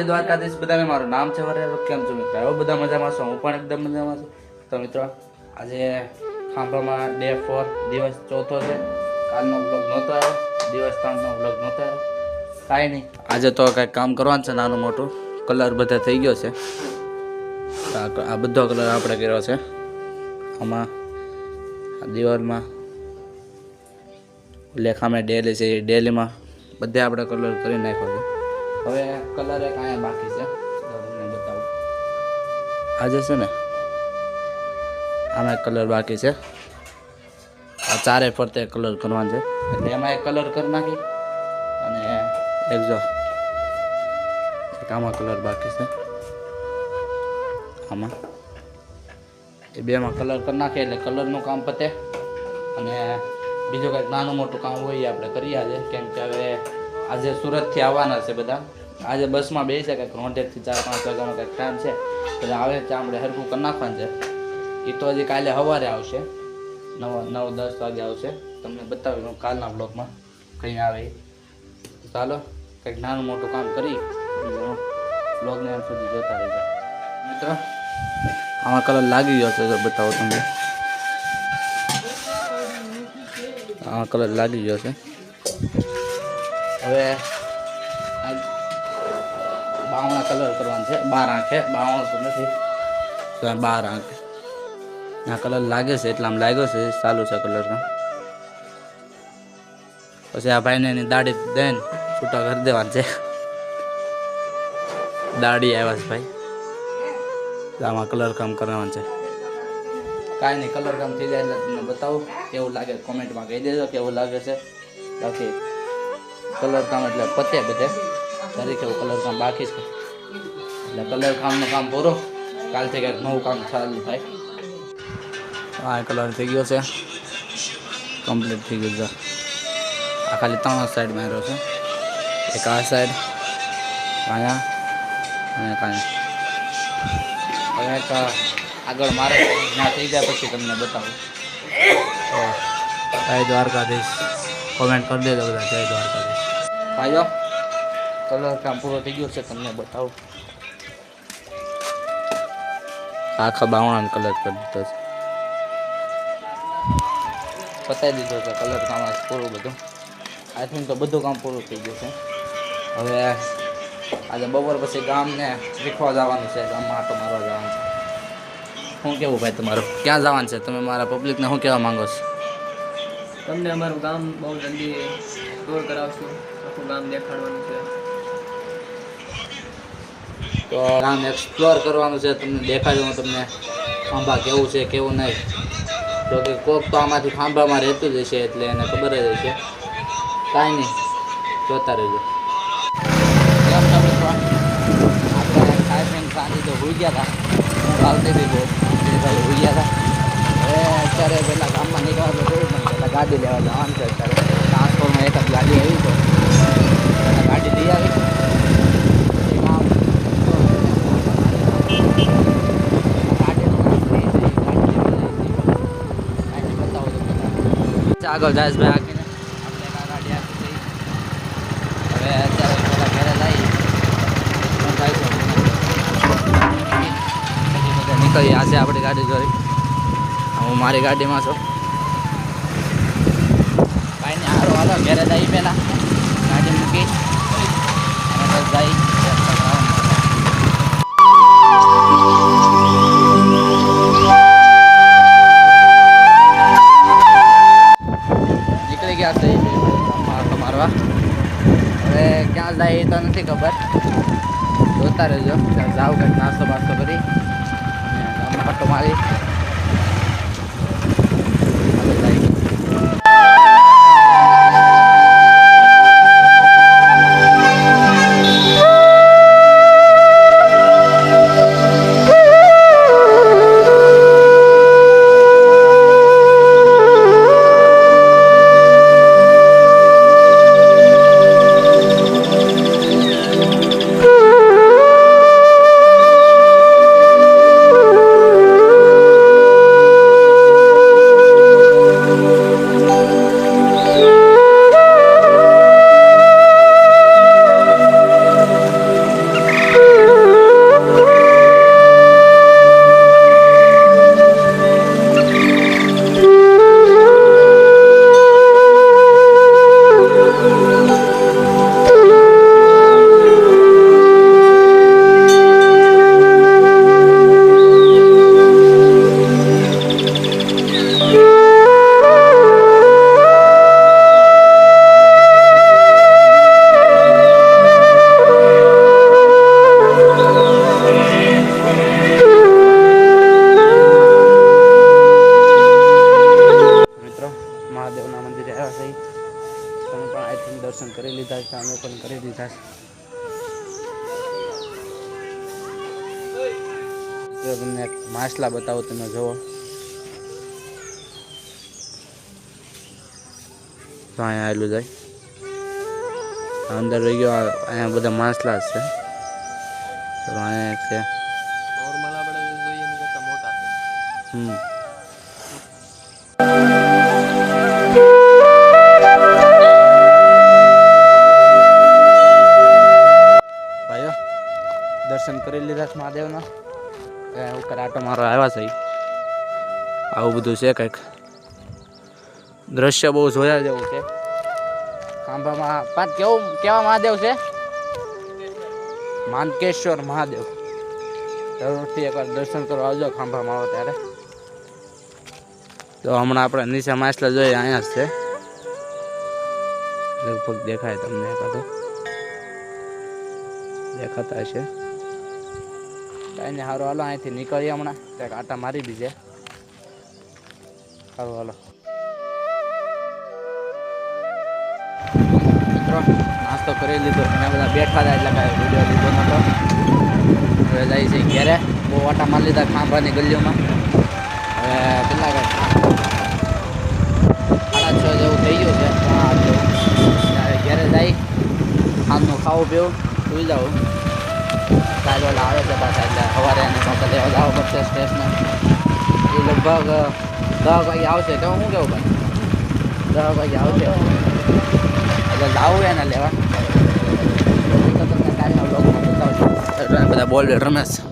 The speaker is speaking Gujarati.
જય દ્વારકાધીશ, બધાને મારું નામ છે વરે કેમ છો મિત્રો? હવે બધા મજામાં છો? હું પણ એકદમ મજામાં છું. તો મિત્રો, આજે ખાંભામાં ડે ફોર દિવસ ચોથો છે. કાલનો બ્લોગ નહોતો આવ્યો. દિવસ ત્રણનો બ્લોગ નહોતો આવ્યો. કાંઈ નહીં. આજે તો કાંઈક કામ કરવાનું છે નાનું મોટું. કલર બધા થઈ ગયો છે. આ બધો કલર આપણે કર્યો છે. આમાં દિવાલમાં લેખામાં ડેલી છે. એ ડેલીમાં બધે આપણે કલર કરી નાખ્યો છે. હવે કલર એક અહીંયા બાકી છે. તમને બતાવું. આજે છે ને, આમાં કલર બાકી છે. આ ચારે ફરતે કલર કરવાનો છે. એટલે એમાં એક કલર કરી નાખી અને એક જો આમાં કલર બાકી છે. આમાં. એ બેમાં કલર કરી નાખીએ એટલે કલરનું કામ પતે. અને બીજું કંઈક નાનું મોટું કામ હોય એ આપણે કરીએ આજે. કેમ કે હવે આજે સુરતથી આવવાના છે બધા. આજે બસમાં બે છે કંઈક રોંઢેરથી ચાર પાંચ વાગ્યાનો કંઈક ટાઈમ છે. એટલે આવે ત્યાં આપણે હરખું કરી નાખવાનું છે. એ તો હજી કાલે સવારે આવશે. નવ નવ, દસ વાગે આવશે. તમને બતાવી, હું કાલના બ્લોગમાં કંઈ આવે. ચાલો, કંઈક નાનું મોટું કામ કરી બ્લોગને એમ સુધી જોતા રહેજો. મિત્રો, આમાં કલર લાગી ગયો છે બતાવો તમને. આમાં કલર લાગી ગયો છે. હવે આ બાવણા કલર કરવાનો છે. બાર આંખે. બાવણ તો નથી. બાર આંખે. આ કલર લાગે છે એટલે આમ લાગ્યો છે. ચાલુ છે કલરનો પછી આ ભાઈને એની દાઢી દઈને છૂટા કરી દેવાનું છે. દાઢી આવ્યા છે ભાઈ. આમાં કલર કામ કરવાનું છે. કાંઈ નહીં કલર કામ થઈ જાય એટલે તમને બતાવું. કેવું લાગે? કોમેન્ટમાં કહી દેજો કેવું લાગે છે. બાકી કલર કામ એટલે પતે બધે. તરીકે કલર કામ બાકી છે. એટલે કલર કામનું કામ પૂરું. કાલથી કંઈક નવું કામ ચાલુ થાય. આ કલર થઈ ગયો છે. કમ્પ્લીટ થઈ ગયું છે. આ ખાલી ત્રણ સાઈડ માર્યો છે. એક આ સાઈડ અહીંયા, અને કાંઈ હવે એક આગળ મારે જ્યાં થઈ જાય પછી તમને બતાવું. જય દ્વારકાધીશ. કોમેન્ટ કરી દેજો બધા, જય દ્વારકાધીશ. ભાઈઓ કલર કામ પૂરો થઈ ગયો છે, તમને બતાવું. આખા બાવણાને કલર કરી દીધો છે. પતાવી દીધો છે, કલર કામ પૂરું બધું. આઈ થિંક તો બધું કામ પૂરું થઈ ગયું છે. હવે આજે બપોર પછી ગામને શીખવા જવાનું છે, ગામમાં આટો મારવા જવાનું છે. શું કેવું ભાઈ તમારું? ક્યાં જવાનું છે? તમે મારા પબ્લિકને શું કહેવા માંગો છો? તમને અમારું ગામ બહુ જલ્દી ટૂર કરાવશું. આખું ગામ દેખાડવાનું છે. તો ગામ એક્સપ્લોર કરવાનું છે, તમને દેખાડ્યું તમને ખાંભા કેવું છે, કેવું નહીં. જો કે કોક તો આમાંથી ખાંભામાં રહેતું જ હશે એટલે એને ખબર જ હશે. કાંઈ નહીં, જોતા રહેજો. સાંજે તો હોઈ ગયા હતા. કાલથી બી બહુ ગયા હતા. અત્યારે પહેલાં ગામમાં નીકળવા તો ગાડી લેવા જવાનું છે અત્યારે. ટ્રાન્સફોર્મર એક જ ગાડી આવી તો ગાડી લઈ આવી આગળ જાય ભાઈ આખીને. આપણે ગાડી આપી હવે અત્યારે પેલા ઘરે જઈ શું થાય છે. પછી નીકળી આજે આપણી ગાડી જોઈ. હું મારી ગાડીમાં છું કાંઈ નહીં હારો હાલો ઘેરે જઈ પહેલાં ગાડી મૂકી. અને નીકળી ગયા છે આટો મારવા. હવે ક્યાં જાય એ તો નથી ખબર. જોતા રહેજો. જાવ કંઈક નાસ્તો બાસ્તો કરી. અને મારી. પણ કરી દીધા છે. તમને માછલા બતાવો તમે જુઓ. તો અહીંયા આવેલું જાય. અંદર રહી ગયો અહીંયા બધા માછલા છે. તો અહીંયા છે. હમ. દર્શન કરી લીધા છે મહાદેવના. ઉપર આટો મારો આવ્યા છે આવું બધું છે કંઈક. દ્રશ્ય બહુ જોયા જેવું છે. ખાંભામાં પાંચ કેવું, કેવા મહાદેવ છે? માનકેશ્વર મહાદેવ. જરૂરથી એકવાર દર્શન કરવા આવજો ખાંભામાં આવો ત્યારે. તો હમણાં આપણે નીચે માછલા જોઈએ અહીંયા જ છે. લગભગ દેખાય તમને એકાદો. દેખાતા હશે. કાંઈ સારું હાલો, અહીંથી નીકળીએ હમણાં. ત્યાં આટા મારી દીજે. સારું હાલો. મિત્રો, નાસ્તો કરી લીધો. અને બધા બેઠા હતા એટલે કાંઈ વીડિયો લીધો નહોતો. હવે જાય છે ઘેરે. બહુ આટા મારી લીધા ખાંભાની ગલીઓમાં. હવે કેટલા સાડા છ જેવું થઈ ગયું છે. ઘેરે જાય. સાંજનું ખાવું, પીવું, સુઈ જાઉં. કાલે ઓલા આવે છે પાછા એટલે સવારે એને પાછા લેવા જવા પડશે સ્ટેશને. એ લગભગ દસ વાગે આવશે. તો હું કેવું ભાઈ? દસ વાગે આવશે. એટલે લાવું એને લેવા. તમને કાલના બ્લોગમાં બતાવશું બધા બોલ, રમેશ.